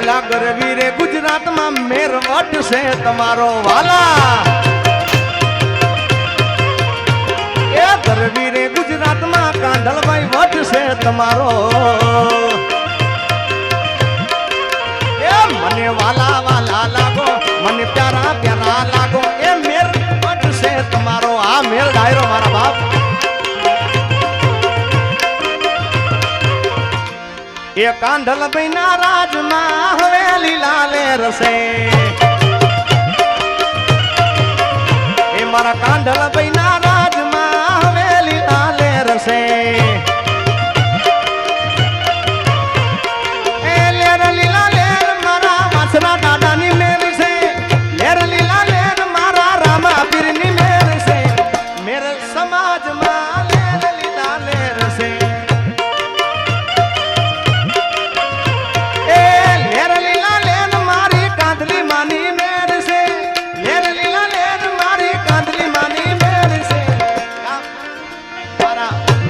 અલા ગરવી રે ગુજરાતમાં મેરવટ છે તમારો વાલા. એ ગરવી રે ગુજરાતમાં કાંઢલભાઈ વટ છે તમારો. એ કાંઢલ બૈના રાજમાં હવે લીલા લેરસે એ મારા કાંઢલ બૈના રાજમાં હવે લીલા લેરસે એ લેર લીલા લેર મારા વાછરા દાદાની મેર છે. લેર લીલા લેર મારા રામા પીરની મેર છે. મેર સમાજમાં લેર લીલા લેર છે.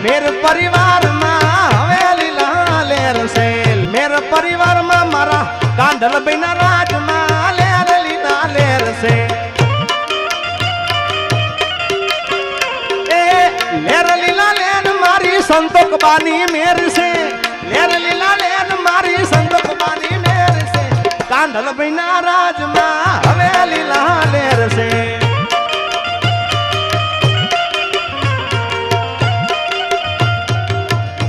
મારા પરિવારમાં હવે લીલા છે. મેર પરિવારમાં મારા કાંધલ બૈના રાજમાં લેર લીલા લેર છે. એ લેર લીલા લેર મારી સંતોક બાની મેર છે. લેર લીલા લેર મારી સંતોક બાની મેર છે. કાંધલ બૈના રાજમાં